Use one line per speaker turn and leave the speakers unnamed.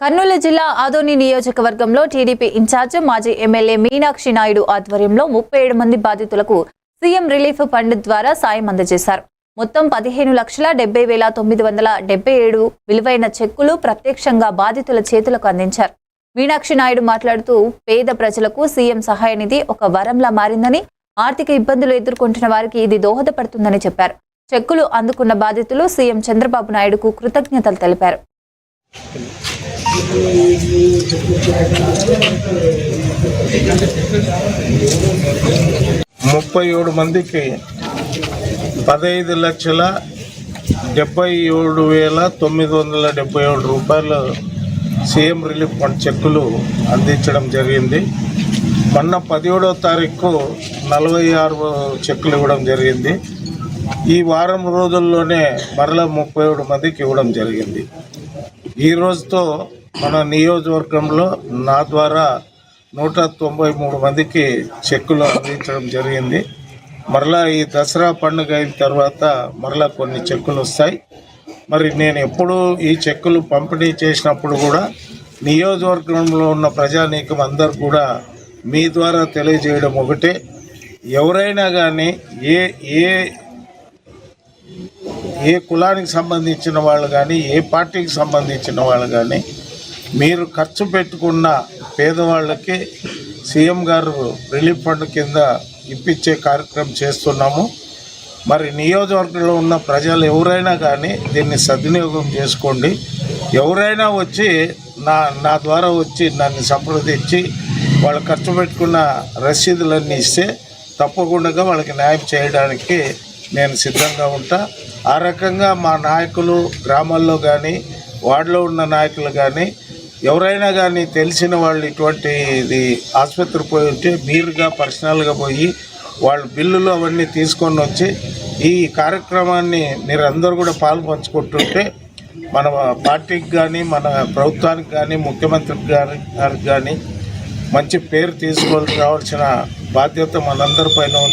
కర్నూలు జిల్లా ఆదోని నియోజకవర్గంలో TDP in-charge మాజీ ఎమ్మెల్యే మీనాక్షి నాయుడు ఆధ్వర్యంలో ముప్పై ఏడు మంది బాధితులకు సీఎం రిలీఫ్ ఫండ్ ద్వారా సాయం అందజేశారు. మొత్తం పదిహేను లక్షల డెబ్బై వేల తొమ్మిది వందల డెబ్బై ఏడు విలువైన చెక్కులు ప్రత్యక్షంగా బాధితుల చేతులకు అందించారు. మీనాక్షి నాయుడు మాట్లాడుతూ పేద ప్రజలకు సీఎం సహాయ నిధి ఒక వరంలా మారిందని ఆర్థిక ఇబ్బందులు ఎదుర్కొంటున్న వారికి ఇది దోహదపడుతుందని చెప్పారు. చెక్కులు అందుకున్న బాధితులు సీఎం చంద్రబాబు నాయుడుకు కృతజ్ఞతలు తెలిపారు.
ముప్పై ఏడు మందికి పదహైదు లక్షల డెబ్బై ఏడు వేల తొమ్మిది వందల డెబ్బై ఏడు రూపాయలు సీఎం రిలీఫ్ ఫండ్ చెక్కులు అందించడం జరిగింది. మొన్న పదిహేడవ తారీఖు నలభై ఆరు చెక్కులు ఇవ్వడం జరిగింది. ఈ వారం రోజుల్లోనే మరలా ముప్పై ఏడు మందికి ఇవ్వడం జరిగింది. ఈ రోజుతో మన నియోజకవర్గంలో నా ద్వారా నూట తొంభై మూడు మందికి చెక్కులు అందించడం జరిగింది. మరలా ఈ దసరా పండుగ అయిన తర్వాత మరలా కొన్ని చెక్కులు వస్తాయి. మరి నేను ఎప్పుడు ఈ చెక్కులు పంపిణీ చేసినప్పుడు కూడా నియోజకవర్గంలో ఉన్న ప్రజానీకం అందరు కూడా మీ ద్వారా తెలియజేయడం ఒకటే. ఎవరైనా కానీ ఏ ఏ ఏ కులానికి సంబంధించిన వాళ్ళు కానీ ఏ పార్టీకి సంబంధించిన వాళ్ళు కానీ మీరు ఖర్చు పెట్టుకున్న పేదవాళ్ళకి సీఎం గారు రిలీఫ్ ఫండ్ కింద ఇప్పించే కార్యక్రమం చేస్తున్నాము. మరి నియోజకవర్గంలో ఉన్న ప్రజలు ఎవరైనా కానీ దీన్ని సద్వినియోగం చేసుకోండి. ఎవరైనా వచ్చి నా నా ద్వారా వచ్చి నన్ను సంప్రదించి వాళ్ళు ఖర్చు పెట్టుకున్న రసీదులన్నీ ఇస్తే తప్పకుండా వాళ్ళకి న్యాయం చేయడానికి నేను సిద్ధంగా ఉంటా. ఆ రకంగా మా నాయకులు గ్రామాల్లో కానీ వార్డులో ఉన్న నాయకులు కానీ ఎవరైనా కానీ తెలిసిన వాళ్ళు ఇటువంటి ఇది ఆసుపత్రి పోయి ఉంటే మీరుగా పర్సనల్గా పోయి వాళ్ళ బిల్లులు అవన్నీ తీసుకొని వచ్చి ఈ కార్యక్రమాన్ని మీరు అందరూ కూడా పాలు పంచుకుంటుంటే మన పార్టీకి కానీ మన ప్రభుత్వానికి కానీ ముఖ్యమంత్రికి గారి గారికి కానీ మంచి పేరు తీసుకొని రావాల్సిన బాధ్యత మనందరిపైన ఉంది.